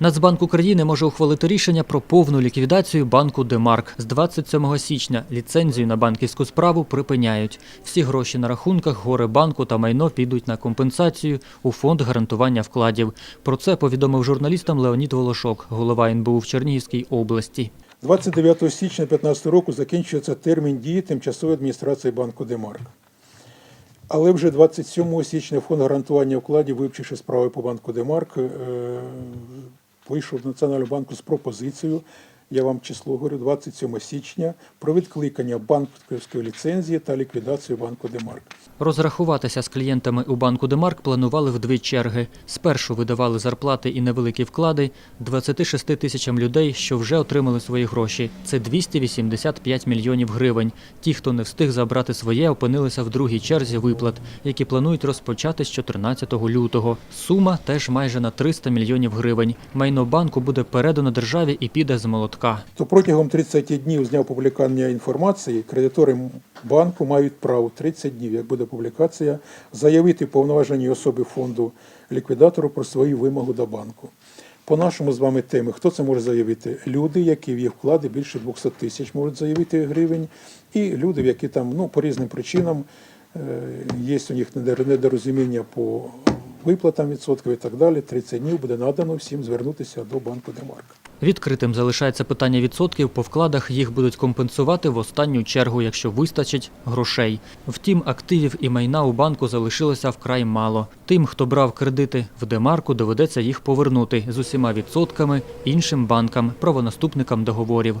Нацбанк України може ухвалити рішення про повну ліквідацію банку Демарк. З 27 січня ліцензію на банківську справу припиняють. Всі гроші на рахунках горе банку та майно підуть на компенсацію у фонд гарантування вкладів. Про це повідомив журналістам Леонід Волошок, голова НБУ в Чернігівській області. 29 січня 2015 року закінчується термін дії тимчасової адміністрації банку Демарк. Але вже 27 січня фонд гарантування вкладів, вивчивши справи по банку Демарк, е, вийшов до Національного банку з пропозицією, я вам число говорю, 27 січня, про відкликання банківської ліцензії та ліквідацію банку Демарк. Розрахуватися з клієнтами у банку Демарк планували в дві черги. Спершу видавали зарплати і невеликі вклади 26 тисячам людей, що вже отримали свої гроші. Це 285 мільйонів гривень. Ті, хто не встиг забрати своє, опинилися в другій черзі виплат, які планують розпочати з 14 лютого. Сума теж майже на 300 мільйонів гривень. Майно банку буде передано державі і піде з молотка. То протягом 30 днів з дня опублікування інформації кредитори банку мають право 30 днів, як буде публікація, заявити повноваженій особі фонду ліквідатору про свою вимогу до банку. По нашому з вами темі, хто це може заявити? Люди, які в їх вклади більше 200 тисяч можуть заявити гривень, і люди, які там ну, по різним причинам е, є у них недор- недорозуміння по виплатам відсотків і так далі. 30 днів буде надано всім звернутися до банку Демарк. Відкритим залишається питання відсотків. По вкладах їх будуть компенсувати в останню чергу, якщо вистачить грошей. Втім, активів і майна у банку залишилося вкрай мало. Тим, хто брав кредити в Демарку, доведеться їх повернути з усіма відсотками іншим банкам, правонаступникам договорів.